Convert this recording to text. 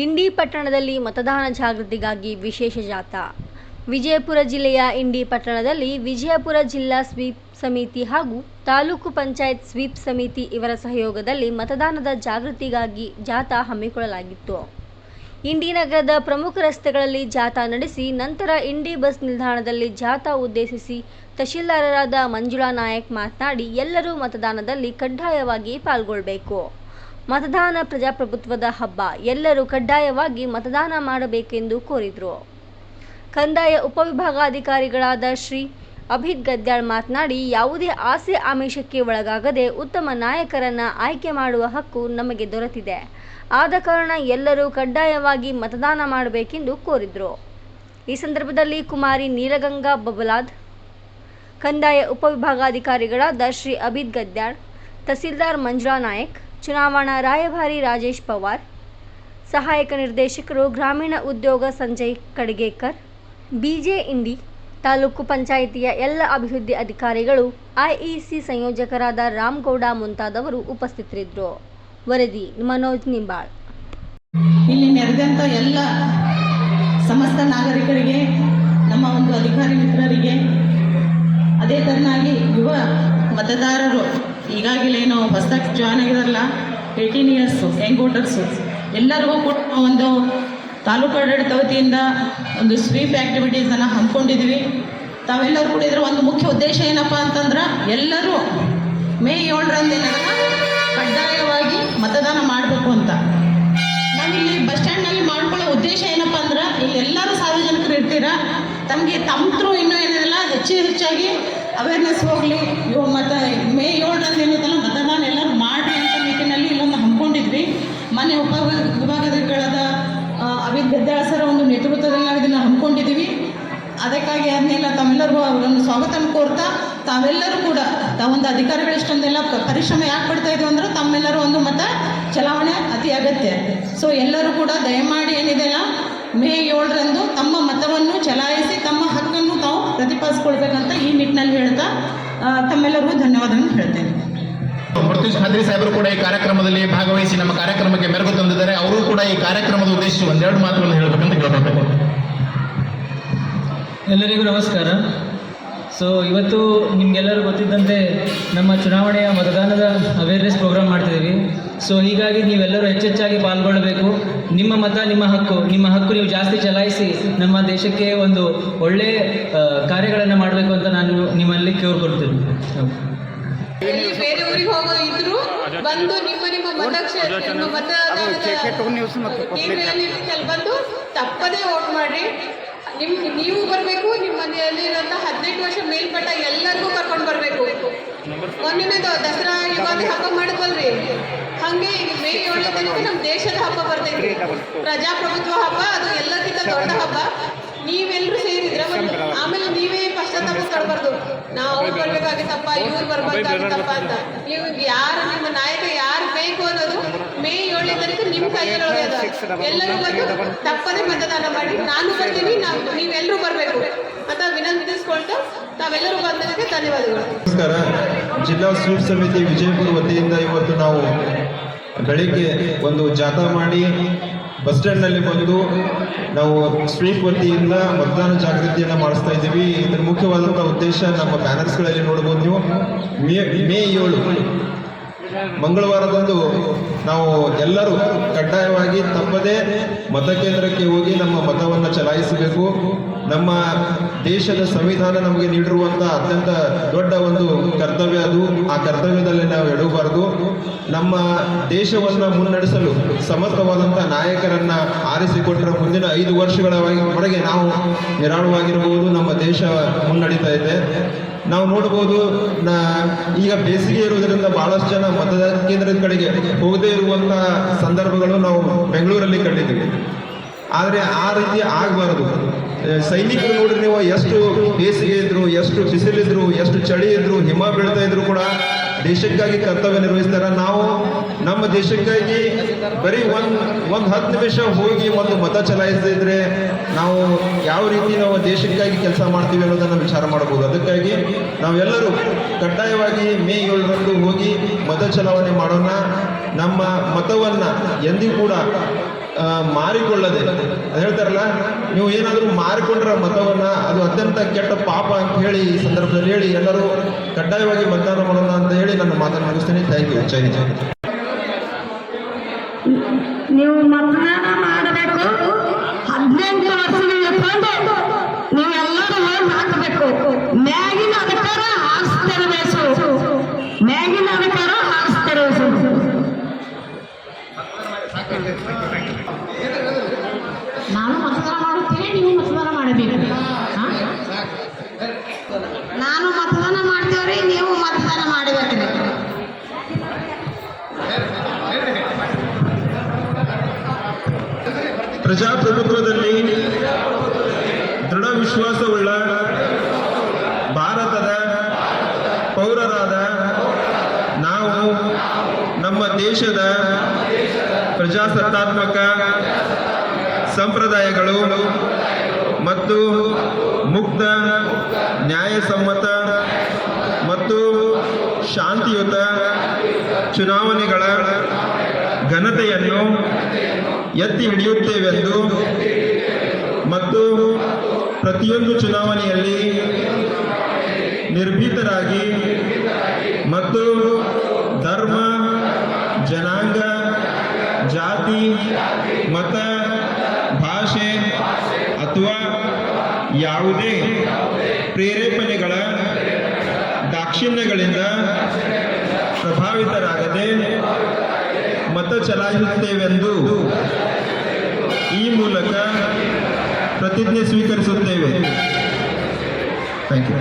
ಇಂಡಿ ಪಟ್ಟಣದಲ್ಲಿ ಮತದಾನ ಜಾಗೃತಿಗಾಗಿ ವಿಶೇಷ ಜಾಥಾ. ವಿಜಯಪುರ ಜಿಲ್ಲೆಯ ಇಂಡಿ ಪಟ್ಟಣದಲ್ಲಿ ವಿಜಯಪುರ ಜಿಲ್ಲಾ ಸ್ವೀಪ್ ಸಮಿತಿ ಹಾಗೂ ತಾಲೂಕು ಪಂಚಾಯತ್ ಸ್ವೀಪ್ ಸಮಿತಿ ಇವರ ಸಹಯೋಗದಲ್ಲಿ ಮತದಾನದ ಜಾಗೃತಿಗಾಗಿ ಜಾಥಾ ಹಮ್ಮಿಕೊಳ್ಳಲಾಗಿತ್ತು. ಇಂಡಿ ನಗರದ ಪ್ರಮುಖ ರಸ್ತೆಗಳಲ್ಲಿ ಜಾಥಾ ನಡೆಸಿ ನಂತರ ಇಂಡಿ ಬಸ್ ನಿಲ್ದಾಣದಲ್ಲಿ ಜಾಥಾ ಉದ್ದೇಶಿಸಿ ತಹಶೀಲ್ದಾರರಾದ ಮಂಜುಳಾ ನಾಯಕ್ ಮಾತನಾಡಿ, ಎಲ್ಲರೂ ಮತದಾನದಲ್ಲಿ ಕಡ್ಡಾಯವಾಗಿ ಪಾಲ್ಗೊಳ್ಳಬೇಕು ಮತದಾನ ಪ್ರಜಾಪ್ರಭುತ್ವದ ಹಬ್ಬ. ಎಲ್ಲರೂ ಕಡ್ಡಾಯವಾಗಿ ಮತದಾನ ಮಾಡಬೇಕೆಂದು ಕೋರಿದರು. ಕಂದಾಯ ಉಪವಿಭಾಗಾಧಿಕಾರಿಗಳಾದ ಶ್ರೀ ಅಭಿತ್ ಗದ್ಯಾಳ್ ಮಾತನಾಡಿ, ಯಾವುದೇ ಆಸೆ ಆಮಿಷಕ್ಕೆ ಒಳಗಾಗದೆ ಉತ್ತಮ ನಾಯಕರನ್ನ ಆಯ್ಕೆ ಮಾಡುವ ಹಕ್ಕು ನಮಗೆ ದೊರೆತಿದೆ. ಆದ ಕಾರಣ ಎಲ್ಲರೂ ಕಡ್ಡಾಯವಾಗಿ ಮತದಾನ ಮಾಡಬೇಕೆಂದು ಕೋರಿದರು. ಈ ಸಂದರ್ಭದಲ್ಲಿ ಕುಮಾರಿ ನೀಲಗಂಗಾ ಬಬಲಾದ್, ಕಂದಾಯ ಉಪವಿಭಾಗಾಧಿಕಾರಿಗಳಾದ ಶ್ರೀ ಅಭಿತ್ ಗದ್ಯಾಳ್, ತಹಸೀಲ್ದಾರ್ ಮಂಜುಳಾ ನಾಯಕ್ ಚುನಾವಣಾ ರಾಯಭಾರಿ ರಾಜೇಶ್ ಪವಾರ್, ಸಹಾಯಕ ನಿರ್ದೇಶಕರು ಗ್ರಾಮೀಣ ಉದ್ಯೋಗ ಸಂಜಯ್ ಕಡಗೇಕರ್, ಬಿಜೆ ಇಂಡಿ ತಾಲೂಕು ಪಂಚಾಯಿತಿಯ ಎಲ್ಲ ಅಭಿವೃದ್ಧಿ ಅಧಿಕಾರಿಗಳು, ಐಇಸಿ ಸಂಯೋಜಕರಾದ ರಾಮಗೌಡ ಮುಂತಾದವರು ಉಪಸ್ಥಿತರಿದ್ದರು. ವರದಿ, ಮನೋಜ್ ನಿಂಬಾಳ್. ಇಲ್ಲಿ ನೆರೆದಂಥ ಎಲ್ಲ ಸಮಸ್ತ ನಾಗರಿಕರಿಗೆ, ನಮ್ಮ ಒಂದು ಅಧಿಕಾರಿ ಮಿತ್ರರಿಗೆ, ಅದೇ ತರನಾಗಿ ಯುವ ಮತದಾರರು ಈಗಾಗಲೇನು ಹೊಸದಾಗಿ ಜಾಯ್ನ್ ಆಗಿದಾರಲ್ಲ ಏಯ್ಟೀನ್ ಇಯರ್ಸು ಯಂಗ್ ವೋಟರ್ಸು ಎಲ್ಲರಿಗೂ ಕೂಡ ಒಂದು ತಾಲೂಕು ಆಡಳಿತ ವತಿಯಿಂದ ಒಂದು ಸ್ವೀಪ್ ಆ್ಯಕ್ಟಿವಿಟೀಸನ್ನು ಹಮ್ಮಿಕೊಂಡಿದ್ವಿ. ತಾವೆಲ್ಲರೂ ಕೂಡ ಇದರ ಒಂದು ಮುಖ್ಯ ಉದ್ದೇಶ ಏನಪ್ಪ ಅಂತಂದ್ರೆ ಎಲ್ಲರೂ ಮೇ ಏಳರಂದಿನ ಕಡ್ಡಾಯವಾಗಿ ಮತದಾನ ಮಾಡಬೇಕು ಅಂತ. ನಾವಿಲ್ಲಿ ಬಸ್ ಸ್ಟ್ಯಾಂಡ್ನಲ್ಲಿ ಮಾಡ್ಕೊಳ್ಳೋ ಉದ್ದೇಶ ಏನಪ್ಪ ಅಂದ್ರೆ, ಇಲ್ಲಿ ಎಲ್ಲರೂ ಸಾರ್ವಜನಿಕರು ಇರ್ತೀರ, ತಮಗೆ ತಮ್ಮ ಇನ್ನೂ ಏನಿರಲ್ಲ, ಹೆಚ್ಚು ಹೆಚ್ಚಾಗಿ ಅವೇರ್ನೆಸ್ ಹೋಗಲಿ. ಇವು ಮತ್ತು ಮೇ ಏಳರಂದು ಏನದಲ್ಲ ಮತದಾನ ಎಲ್ಲರೂ ಮಾಡಿ ಅಂತ ನಿಟ್ಟಿನಲ್ಲಿ ಇಲ್ಲೊಂದು ಹಮ್ಮಿಕೊಂಡಿದ್ವಿ. ಮನೆ ಉಪ ವಿಭಾಗಗಳಾದ ಅವಿದ್ ಗದ್ದಾಳ ಸರ್ ಒಂದು ನೇತೃತ್ವದಲ್ಲಿ ನಾವು ಇದನ್ನು ಹಮ್ಮಿಕೊಂಡಿದ್ದೀವಿ. ಅದಕ್ಕಾಗಿ ಅದನ್ನೆಲ್ಲ ತಮ್ಮೆಲ್ಲರಿಗೂ ಅವರನ್ನು ಸ್ವಾಗತ ಕೋರ್ತಾ ತಾವೆಲ್ಲರೂ ಕೂಡ ತಾವೊಂದು ಅಧಿಕಾರಿಗಳು ಇಷ್ಟೊಂದೆಲ್ಲ ಪರಿಶ್ರಮ ಯಾಕೆ ಪಡ್ತಾ ಇದ್ವು ಅಂದ್ರೆ ತಮ್ಮೆಲ್ಲರೂ ಒಂದು ಮತ ಚಲಾವಣೆ ಅತಿ ಅಗತ್ಯ. ಸೊ ಎಲ್ಲರೂ ಕೂಡ ದಯಮಾಡಿ ಏನಿದೆಯಲ್ಲ ಮೇ ಏಳರಂದು ತಮ್ಮ ಮತವನ್ನು ಚಲಾಯಿಸಿ ತಮ್ಮ ಹಕ್ಕನ್ನು ತಾವು ಪ್ರತಿಪಾದಿಸ್ಕೊಳ್ಬೇಕಂತ ಈ ನಿಟ್ಟಿನಲ್ಲಿ ಹೇಳ್ತಾ ತಮ್ಮೆಲ್ಲರಿಗೂ ಧನ್ಯವಾದವನ್ನು ಹೇಳ್ತೇನೆ. ಮೃತ್ಯು ಖಾದ್ರಿ ಸಾಹೇಬರು ಕೂಡ ಈ ಕಾರ್ಯಕ್ರಮದಲ್ಲಿ ಭಾಗವಹಿಸಿ ನಮ್ಮ ಕಾರ್ಯಕ್ರಮಕ್ಕೆ ಮೆರುಗು ತಂದಿದ್ದಾರೆ. ಅವರು ಕೂಡ ಈ ಕಾರ್ಯಕ್ರಮದ ಉದ್ದೇಶ ಒಂದೆರಡು ಮಾತುಗಳನ್ನು ಹೇಳಬೇಕಂತ ಕೇಳಬೇಕು ಎಲ್ಲರಿಗೂ ನಮಸ್ಕಾರ. ಸೊ ಇವತ್ತು ನಿಮಗೆಲ್ಲರೂ ಗೊತ್ತಿದ್ದಂತೆ ನಮ್ಮ ಚುನಾವಣೆಯ ಮತದಾನದ ಅವೇರ್ನೆಸ್ ಪ್ರೋಗ್ರಾಮ್ ಮಾಡ್ತಿದ್ದೀವಿ. ಸೊ ಹೀಗಾಗಿ ನೀವೆಲ್ಲರೂ ಹೆಚ್ಚೆಚ್ಚಾಗಿ ಪಾಲ್ಗೊಳ್ಳಬೇಕು. ನಿಮ್ಮ ಮತ ನಿಮ್ಮ ಹಕ್ಕು. ನಿಮ್ಮ ಹಕ್ಕು ನೀವು ಜಾಸ್ತಿ ಚಲಾಯಿಸಿ ನಮ್ಮ ದೇಶಕ್ಕೆ ಒಂದು ಒಳ್ಳೆ ಕಾರ್ಯಗಳನ್ನು ಮಾಡಬೇಕು ಅಂತ ನಾನು ನಿಮ್ಮಲ್ಲಿ ಕೇಳ್ಕೊಳ್ತೀನಿ. ಬೇರೆ ಊರಿಗೆ ಹೋಗೋ ಇದ್ರು ಬಂದು ನಿಮ್ಮ ನಿಮ್ಮ ಮತದಾನದ ಕೇಂದ್ರದಲ್ಲಿ ಬಂದು ತಪ್ಪದೇ ವೋಟ್ ಮಾಡ್ರಿ. ನಿಮ್ ನೀವು ಬರಬೇಕು ನಿಮ್ಮ ಮನೆಯಲ್ಲಿ ಹದಿನೆಂಟು ವರ್ಷ ಮೇಲ್ಪಟ್ಟ ಎಲ್ಲರಿಗೂ ಕರ್ಕೊಂಡು ಬರಬೇಕು. ಒಂದನೇದು ದಸರಾ ಯುಗಾದಿ ಹಬ್ಬ ಮಾಡಿದ್ವಲ್ರಿ? ಹಂಗೆ ಈಗ ಮೇ ಏಳನೇ ತಾರೀಕು ನಮ್ಮ ದೇಶದ ಹಬ್ಬ ಬರ್ತೈತಿ ಪ್ರಜಾಪ್ರಭುತ್ವ ಹಬ್ಬ, ಅದು ಎಲ್ಲಕ್ಕಿಂತ ದೊಡ್ಡ ಹಬ್ಬ. ನೀವೆಲ್ಲರೂ ಸೇರಿದ್ರೆ ಆಮೇಲೆ ನೀವೇ ಪಶ್ಚಾತ್ತಾಪ ತಡಬಾರ್ದು ನಾವು ಅವ್ರು ಬರ್ಬೇಕಾಗಿತ್ತಪ್ಪ, ಇವ್ರು ಬರ್ಬೇಕಾಗಿತ್ತಪ್ಪ ಅಂತ. ನೀವು ಯಾರು ನಿಮ್ಮ ನಾಯಕ ಯಾರು ಬೇಕು ಅನ್ನೋದು ಮೇ ಏಳನೇ ತಾರೀಕು ನಿಮ್ಮ ಅದ. ಎಲ್ಲರೂ ಬಂದು ತಪ್ಪದೇ ಮತದಾನ ಮಾಡಿ, ನಾನು ಬರ್ತೀನಿ, ನಾವು ನೀವೆಲ್ಲರೂ ಬರಬೇಕು ಅಂತ ವಿನಂತಿಸ್ಕೊಳ್ತಾ ತಾವೆಲ್ಲರೂ ಬಂದದಕ್ಕೆ ಧನ್ಯವಾದಗಳು. ನಮಸ್ಕಾರ. ಜಿಲ್ಲಾ ಸ್ವೀಪ್ ಸಮಿತಿ ವಿಜಯಪುರ ವತಿಯಿಂದ ಇವತ್ತು ನಾವು ಬೆಳಿಗ್ಗೆ ಒಂದು ಜಾಥಾ ಮಾಡಿ ಬಸ್ ಸ್ಟ್ಯಾಂಡ್ನಲ್ಲಿ ಬಂದು ನಾವು ಸ್ವೀಪ್ ವತಿಯಿಂದ ಮತದಾನ ಜಾಗೃತಿಯನ್ನು ಮಾಡಿಸ್ತಾ ಇದ್ದೀವಿ. ಇದರ ಮುಖ್ಯವಾದಂಥ ಉದ್ದೇಶ ನಮ್ಮ ಬ್ಯಾನರ್ಸ್ಗಳಲ್ಲಿ ನೋಡ್ಬೋದು ನೀವು. ಮೇ ಮೇ ಏಳು. ಮಂಗಳವಾರದಂದು ನಾವು ಎಲ್ಲರೂ ಕಡ್ಡಾಯವಾಗಿ ತಪ್ಪದೇ ಮತಕೇಂದ್ರಕ್ಕೆ ಹೋಗಿ ನಮ್ಮ ಮತವನ್ನು ಚಲಾಯಿಸಬೇಕು. ನಮ್ಮ ದೇಶದ ಸಂವಿಧಾನ ನಮಗೆ ನೀಡಿರುವಂಥ ಅತ್ಯಂತ ದೊಡ್ಡ ಒಂದು ಕರ್ತವ್ಯ ಅದು. ಆ ಕರ್ತವ್ಯದಲ್ಲಿ ನಾವು ಎಡಬಾರದು. ನಮ್ಮ ದೇಶವನ್ನು ಮುನ್ನಡೆಸಲು ಸಮರ್ಥವಾದಂಥ ನಾಯಕರನ್ನ ಆರಿಸಿಕೊಟ್ಟರೆ ಮುಂದಿನ ಐದು ವರ್ಷಗಳವರೆಗೆ ನಾವು ನಿರಾಳವಾಗಿರಬಹುದು. ನಮ್ಮ ದೇಶ ಮುನ್ನಡೀತಾ ಇದೆ. ನಾವು ನೋಡ್ಬೋದು ನಾ, ಈಗ ಬೇಸಿಗೆ ಇರುವುದರಿಂದ ಬಹಳಷ್ಟು ಜನ ಮತದಾನ ಕೇಂದ್ರದ ಕಡೆಗೆ ಹೋಗದೇ ಇರುವಂತಹ ಸಂದರ್ಭಗಳು ನಾವು ಬೆಂಗಳೂರಲ್ಲಿ ಕಂಡಿದ್ದೀವಿ. ಆದರೆ ಆ ರೀತಿ ಆಗಬಾರದು. ಸೈನಿಕರು ನೋಡ್ರಿ ನೀವು ಎಷ್ಟು ಬೇಸಿಗೆ ಇದ್ರು, ಎಷ್ಟು ಬಿಸಿಲಿದ್ರು, ಎಷ್ಟು ಚಳಿ ಇದ್ರು, ಹಿಮ ಬೀಳ್ತಾ ಇದ್ರು ಕೂಡ ದೇಶಕ್ಕಾಗಿ ಕರ್ತವ್ಯ ನಿರ್ವಹಿಸ್ತಾರ. ನಾವು ನಮ್ಮ ದೇಶಕ್ಕಾಗಿ ಬರೀ ಒಂದ್ ಒಂದ್ ಹತ್ತು ನಿಮಿಷ ಹೋಗಿ ಒಂದು ಮತ ಚಲಾಯಿಸಿದ್ರೆ ನಾವು ಯಾವ ರೀತಿ ನಾವು ದೇಶಕ್ಕಾಗಿ ಕೆಲಸ ಮಾಡ್ತೀವಿ ಅನ್ನೋದನ್ನ ವಿಚಾರ ಮಾಡಬಹುದು ಅದಕ್ಕಾಗಿ ನಾವೆಲ್ಲರೂ ಕಡ್ಡಾಯವಾಗಿ ಮೇ ಏಳರಂದು ಹೋಗಿ ಮತ ಚಲಾವಣೆ ಮಾಡೋಣ. ನಮ್ಮ ಮತವನ್ನ ಎಂದಿಗೂ ಕೂಡ ಮಾರಿಕೊಳ್ಳದೆ. ಅದು ಹೇಳ್ತಾರಲ್ಲ, ನೀವು ಏನಾದರೂ ಮಾರಿಕೊಂಡ್ರ ಮತವನ್ನ ಅದು ಅತ್ಯಂತ ಕೆಟ್ಟ ಪಾಪ ಅಂತ ಹೇಳಿ ಈ ಸಂದರ್ಭದಲ್ಲಿ ಹೇಳಿ ಎಲ್ಲರೂ ಕಡ್ಡಾಯವಾಗಿ ಮತದಾನ ಮಾಡೋಣ ಅಂತ ಹೇಳಿ ನನ್ನ ಮಾತನ್ನು ಮುಗಿಸ್ತೀನಿ. ಥ್ಯಾಂಕ್ ಯು ಜೈ. ನೀವು ಮತದಾನ ಮಾಡಬೇಕು. ಹದಿನೆಂಟು ವರ್ಷದಿಂದ ಹಿಡ್ಕೊಂಡು ನೀವೆಲ್ಲರೂ ಹೋಗಿ ಹಾಕಬೇಕು. ಮ್ಯಾಗಿನ ಅಧಿಕಾರ ಮ್ಯಾಗಿನ ಅಧಿಕಾರ ಹಾರಿಸ್ತಿರಬೇಕು ನಾನು ಮತದಾನ ಮಾಡುತ್ತೇನೆ ನೀವು ಮತದಾನ ಮಾಡಬೇಕು ಹಾ? ನಾನು ಮತದಾನ ಮಾಡ್ತೇವ್ರಿ ನೀವು ಮತದಾನ ಮಾಡಬೇಕ್ರಿ ಪ್ರಜಾಪ್ರಭುತ್ವದಲ್ಲಿ ದೃಢ ವಿಶ್ವಾಸವುಳ್ಳ ಭಾರತದ ಪೌರರಾದ ನಾವು ನಮ್ಮ ದೇಶದ ಪ್ರಜಾಸತ್ತಾತ್ಮಕ ಸಂಪ್ರದಾಯಗಳು ಮತ್ತು ಮುಕ್ತ, ನ್ಯಾಯಸಮ್ಮತ ಮತ್ತು ಶಾಂತಿಯುತ ಚುನಾವಣೆಗಳ ಘನತೆಯನ್ನು ಎತ್ತಿ ಹಿಡಿಯುತ್ತೇವೆಂದು ಮತ್ತು ಪ್ರತಿಯೊಂದು ಚುನಾವಣೆಯಲ್ಲಿ ನಿರ್ಭೀತರಾಗಿ ಮತ್ತು ಧರ್ಮ, ಜನಾಂಗ, ಜಾತಿ, ಮತ, ಭಾಷೆ ಅಥವಾ ಯಾವುದೇ ಪ್ರೇರೇಪಣೆಗಳ ದಾಕ್ಷಿಣ್ಯಗಳಿಂದ ಪ್ರಭಾವಿತರಾಗದೆ ಮತ ಚಲಾಯಿಸುತ್ತೇವೆಂದು ಈ ಮೂಲಕ ಪ್ರತಿಜ್ಞೆ ಸ್ವೀಕರಿಸುತ್ತೇವೆ. Thank you